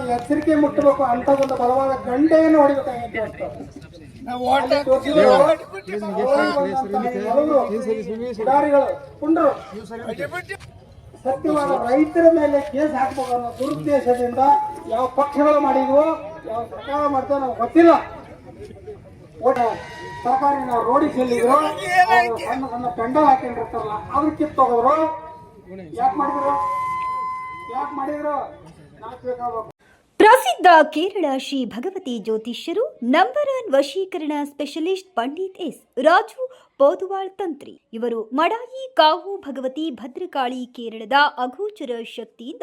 ಆಕೆ ಎಚ್ಚರಿಕೆ ಮುಟ್ಟಬೇಕು ಅಂತ ಒಂದು ಬಲವಾದ ಗಂಟೆಯನ್ನು ಹೊಡಿಬೇಕಾಗಿತ್ತು ಪುಂಡರು. ಸತ್ಯವಾದ ರೈತರ ಮೇಲೆ ಕೇಸ್ ಹಾಕ್ಬೇಕು ಅನ್ನೋ ದುರುದ್ದೇಶದಿಂದ ಯಾವ ಪಕ್ಷಗಳು ಮಾಡಿದ್ವೋ ಯಾವ ಸರ್ಕಾರ ಮಾಡ್ತೇವೆ ನಮ್ಗೆ ಗೊತ್ತಿಲ್ಲ. ಓಟ ಸರ್ಕಾರಿ ನಾವು ರೋಡಿಗೆ ಚೆಲ್ಲಿದ್ರು ಸಣ್ಣ ಸಣ್ಣ ಪೆಂಡಲ್ ಹಾಕೊಂಡಿರ್ತಾರಲ್ಲ ಅವ್ರು ಕಿತ್ತೋಗೋರು ಯಾಕೆ ಮಾಡಿದ್ರು? ಯಾಕೆ ಮಾಡಿದ್ರು? ನಾಲ್ಕು ಬೇಕಾಗ್ಬೇಕು ಪ್ರಸಿದ್ಧ ಕೇರಳ ಶ್ರೀ ಭಗವತಿ ಜ್ಯೋತಿಷ್ಯರು ನಂಬರ್ ಒನ್ ವಶೀಕರಣ ಸ್ಪೆಷಲಿಸ್ಟ್ ಪಂಡಿತ್ ಎಸ್ ರಾಜು ಪೋದುವಾಳ್ ತಂತ್ರಿ. ಇವರು ಮಡಾಯಿ ಕಾವು ಭಗವತಿ ಭದ್ರಕಾಳಿ ಕೇರಳದ ಅಗೋಚರ ಶಕ್ತಿಯಿಂದ